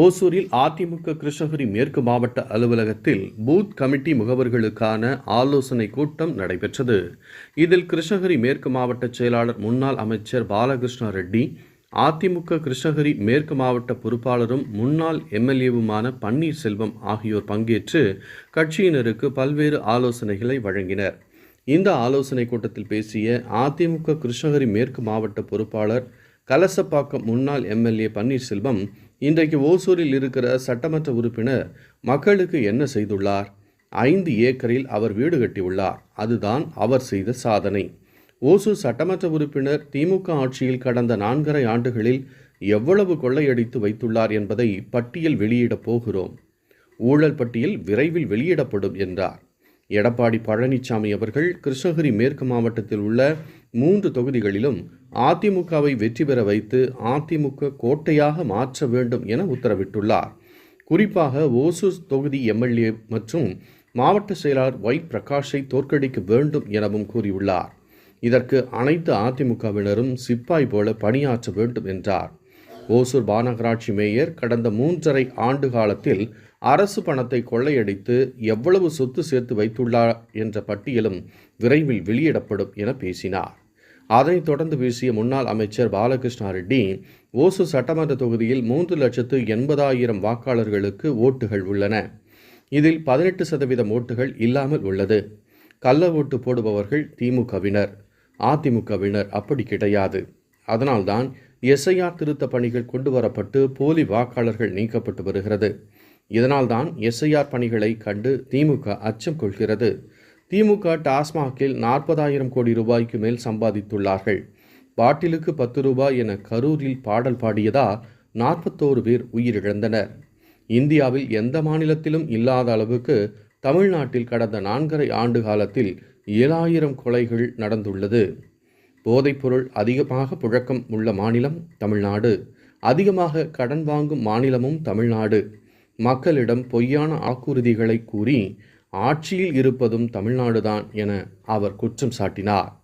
ஓசூரில் அதிமுக கிருஷ்ணகிரி மேற்கு மாவட்ட அலுவலகத்தில் பூத் கமிட்டி முகவர்களுக்கான ஆலோசனை கூட்டம் நடைபெற்றது. இதில் கிருஷ்ணகிரி மேற்கு மாவட்ட செயலாளர் முன்னாள் அமைச்சர் பாலகிருஷ்ண ரெட்டி அதிமுக கிருஷ்ணகிரி மேற்கு மாவட்ட பொறுப்பாளரும் முன்னாள் எம்எல்ஏவுமான பன்னீர்செல்வம் ஆகியோர் பங்கேற்று கட்சியினருக்கு பல்வேறு ஆலோசனைகளை வழங்கினர். இந்த ஆலோசனை கூட்டத்தில் பேசிய அதிமுக கிருஷ்ணகிரி மேற்கு மாவட்ட பொறுப்பாளர் கலசப்பாக்கம் முன்னாள் எம்எல்ஏ பன்னீர்செல்வம் இன்றைக்கு ஓசூரில் இருக்கிற சட்டமன்ற உறுப்பினர் மக்களுக்கு என்ன செய்துள்ளார்? ஐந்து ஏக்கரில் அவர் வீடு கட்டியுள்ளார். அதுதான் அவர் செய்த சாதனை. ஓசூர் சட்டமன்ற உறுப்பினர் திமுக ஆட்சியில் கடந்த நான்கரை ஆண்டுகளில் எவ்வளவு கொள்ளையடித்து வைத்துள்ளார் என்பதை பட்டியல் வெளியிடப் போகிறோம். ஊழல் பட்டியல் விரைவில் வெளியிடப்படும் என்றார். எடப்பாடி பழனிசாமி அவர்கள் கிருஷ்ணகிரி மேற்கு மாவட்டத்தில் உள்ள மூன்று தொகுதிகளிலும் அதிமுகவை வெற்றி பெற வைத்து அதிமுக கோட்டையாக மாற்ற வேண்டும் என உத்தரவிட்டுள்ளார். குறிப்பாக ஓசூர் தொகுதி எம்எல்ஏ மற்றும் மாவட்ட செயலாளர் ஒய் பிரகாஷை தோற்கடிக்க வேண்டும் எனவும் கூறியுள்ளார். இதற்கு அனைத்து அதிமுகவினரும் சிப்பாய் போல பணியாற்ற வேண்டும் என்றார். ஓசூர் மாநகராட்சி மேயர் கடந்த மூன்றரை ஆண்டு காலத்தில் அரசு பணத்தை கொள்ளையடித்து எவ்வளவு சொத்து சேர்த்து வைத்துள்ளார் என்ற பட்டியலும் விரைவில் வெளியிடப்படும் என பேசினார். அதை தொடர்ந்து வீசிய முன்னாள் அமைச்சர் பாலகிருஷ்ணா ரெட்டி ஓசூர் சட்டமன்ற தொகுதியில் மூன்று லட்சத்து எண்பதாயிரம் வாக்காளர்களுக்கு ஓட்டுகள் உள்ளன. இதில் பதினெட்டு சதவீதம் ஓட்டுகள் இல்லாமல் உள்ளது. கள்ள ஓட்டு போடுபவர்கள் திமுகவினர். அதிமுகவினர் அப்படி கிடையாது. அதனால்தான் எஸ்ஐஆர் திருத்த பணிகள் கொண்டு வரப்பட்டு போலி வாக்காளர்கள் நீக்கப்பட்டு வருகிறது. இதனால்தான் எஸ்ஐஆர் பணிகளை கண்டு திமுக அச்சம் கொள்கிறது. திமுக டாஸ்மாகில் நாற்பதாயிரம் கோடி ரூபாய்க்கு மேல் சம்பாதித்துள்ளார்கள். பாட்டிலுக்கு பத்து ரூபாய் என கரூரில் பாடல் பாடியதால் நாற்பத்தோரு பேர் உயிரிழந்தனர். இந்தியாவில் எந்த மாநிலத்திலும் இல்லாத அளவுக்கு தமிழ்நாட்டில் கடந்த நான்கரை ஆண்டு காலத்தில் ஏழாயிரம் கொலைகள் நடந்துள்ளது. போதைப்பொருள் அதிகமாக புழக்கம் உள்ள மாநிலம் தமிழ்நாடு. அதிகமாக கடன் வாங்கும் மாநிலமும் தமிழ்நாடு. மக்களிடம் பொய்யான ஆக்குறுதிகளை கூறி ஆட்சியில் இருப்பதும் தமிழ்நாடுதான் என அவர் குற்றம் சாட்டினார்.